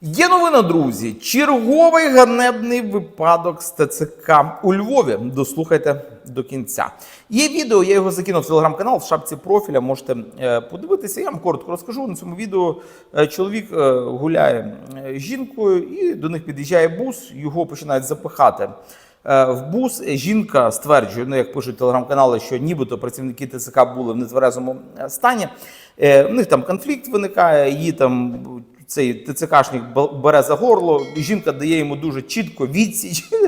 Є новина, друзі. Черговий ганебний випадок з ТЦК у Львові. Дослухайте до кінця. Є відео, я його закинув в телеграм-канал в шапці профіля. Можете е, подивитися. Я вам коротко розкажу. На цьому відео е, чоловік е, гуляє з жінкою, і до них під'їжджає бус. Його починають запихати. Е, В бус жінка стверджує, ну як пишуть телеграм-канали, що нібито працівники ТЦК були в нетверезому е, стані. Е, В них там конфлікт виникає, її там цей ТЦКшник бере за горло. Жінка дає йому дуже чітко відсіч.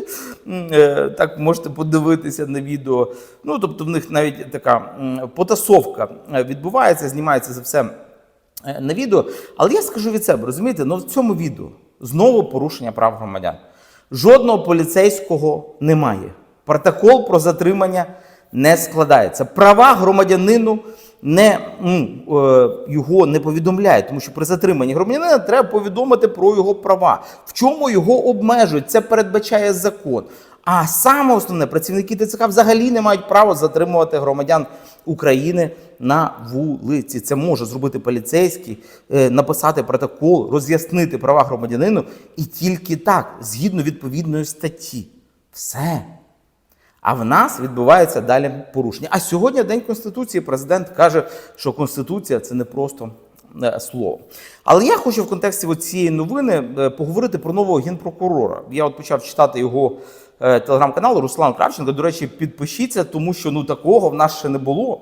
Е, Так можете подивитися на відео. Ну тобто, в них навіть така потасовка е, відбувається, знімається за все е, на відео. Але я скажу від себе, розумієте, ну в цьому відео знову порушення прав громадян. Жодного поліцейського немає. Протокол про затримання не складається. Права громадянину не е, його не повідомляють, тому що при затриманні громадянина треба повідомити про його права. В чому його обмежують? Це передбачає закон. А саме основне, працівники ТЦК взагалі не мають права затримувати громадян України на вулиці. Це може зробити поліцейський, е, написати протокол, роз'яснити права громадянину, і тільки так, згідно відповідної статті. Все. А в нас відбувається далі порушення. А сьогодні День Конституції. Президент каже, що Конституція це не просто е, слово. Але я хочу в контексті цієї новини е, поговорити про нового генпрокурора. Я от почав читати його е, телеграм-канал Руслан Кравченко. До речі, підпишіться, тому що ну такого в нас ще не було.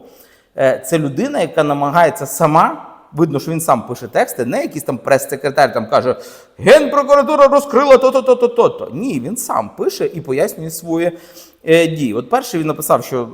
Е, Це людина, яка намагається сама. Видно, що він сам пише тексти, не якийсь там прес-секретар там каже: Генпрокуратура розкрила то-то, то-то, то-то. Ні, він сам пише і пояснює свої е, дії. От перший він написав, що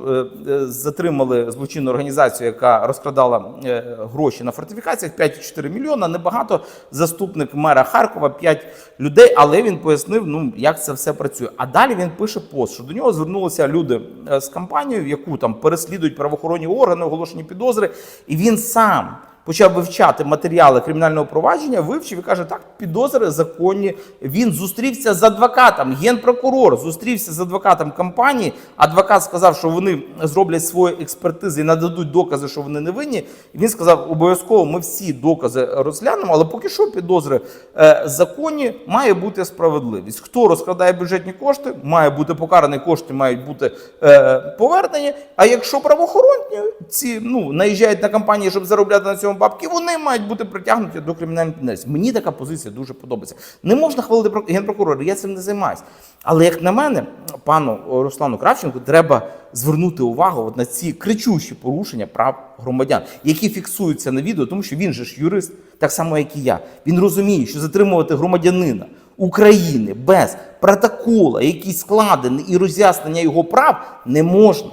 е, е, затримали злочинну організацію, яка розкрадала е, гроші на фортифікаціях 5,4 мільйона. Небагато. Заступник мера Харкова 5 людей, але він пояснив, ну як це все працює. А далі він пише пост, що до нього звернулися люди е, з компанією, яку там переслідують правоохоронні органи, оголошені підозри, і він сам почав вивчати матеріали кримінального провадження, вивчив і каже, так, підозри законні. Він зустрівся з адвокатом, генпрокурор зустрівся з адвокатом компанії. Адвокат сказав, що вони зроблять свої експертизи і нададуть докази, що вони не винні. Він сказав, обов'язково ми всі докази розглянемо, але поки що підозри е, законні, має бути справедливість. Хто розкрадає бюджетні кошти, має бути покараний, кошти мають бути е, повернені. А якщо правоохоронні ці ну наїжджають на компанії, щоб заробляти на цьому бабки, вони мають бути притягнуті до кримінальної відповідальності. Мені така позиція дуже подобається. Не можна хвалити про- генпрокурора, я цим не займаюся. Але як на мене, пану Руслану Кравченку треба звернути увагу от на ці кричущі порушення прав громадян, які фіксуються на відео, тому що він же ж юрист, так само як і я. Він розуміє, що затримувати громадянина України без протокола, який складений і роз'яснення його прав, не можна.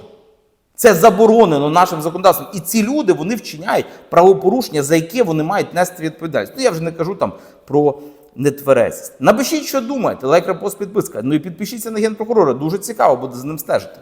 Це заборонено нашим законодавством. І ці люди вони вчиняють правопорушення, за яке вони мають нести відповідальність. Ну я вже не кажу там про нетверезість. Напишіть, що думаєте, лайк, репост, підписка. Ну і підпишіться на генпрокурора. Дуже цікаво буде за ним стежити.